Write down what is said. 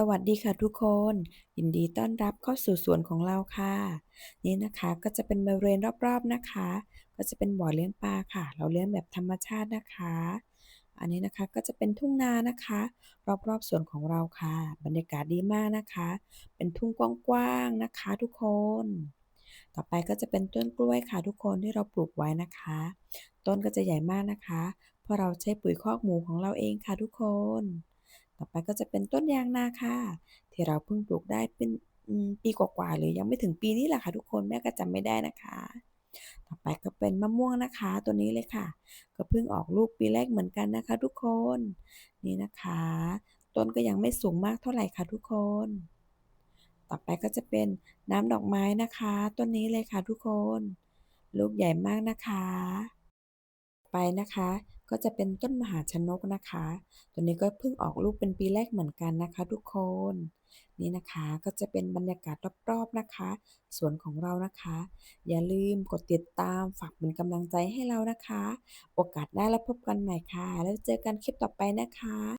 สวัสดีค่ะทุกคน ยินดีต้อนรับเข้าสู่สวนของเราค่ะ นี่นะคะก็จะเป็นบริเวณรอบๆนะคะ ก็จะเป็นบ่อเลี้ยงปลาค่ะ เราเลี้ยงแบบธรรมชาตินะคะ อันนี้นะคะก็จะเป็นทุ่งนานะคะ รอบๆสวนของเราค่ะ บรรยากาศดีมากนะคะ เป็นทุ่งกว้างๆนะคะ ทุกคน ต่อไปก็จะเป็นต้นกล้วยค่ะ ทุกคนที่เราปลูกไว้นะคะ ต้นก็จะใหญ่มากนะคะ เพราะเราใช้ปุ๋ยคอกหมูของเราเองค่ะทุกคน ต่อไปก็จะเป็นต้นยางนาค่ะ ที่เราเพิ่งปลูกได้เป็นปีกว่าๆหรือยังไม่ถึงปีนี้แหละค่ะทุกคนแม่ก็จำไม่ได้นะคะ ต่อไปก็เป็นมะม่วงนะคะ ตัวนี้เลยค่ะ ก็เพิ่งออกลูกปีแรกเหมือนกันนะคะ ทุกคนนี่นะคะ ต้นก็ยังไม่สูงมากเท่าไหร่ค่ะทุกคน ต่อไปก็จะเป็นน้ำดอกไม้นะคะ ต้นนี้เลยค่ะทุกคน ลูกใหญ่มากนะคะ ไปนะคะ ก็จะเป็นต้นมหาชนกนะคะ ตัวนี้ก็เพิ่งออกลูกเป็นปีแรกเหมือนกันนะคะ ทุกคน นี่นะคะก็จะเป็นบรรยากาศรอบๆนะคะ สวนของเรานะคะ อย่าลืมกดติดตามฝากเป็นกำลังใจให้เรานะคะ โอกาสได้แล้วพบกันใหม่ค่ะ แล้วเจอกันคลิปต่อไปนะคะ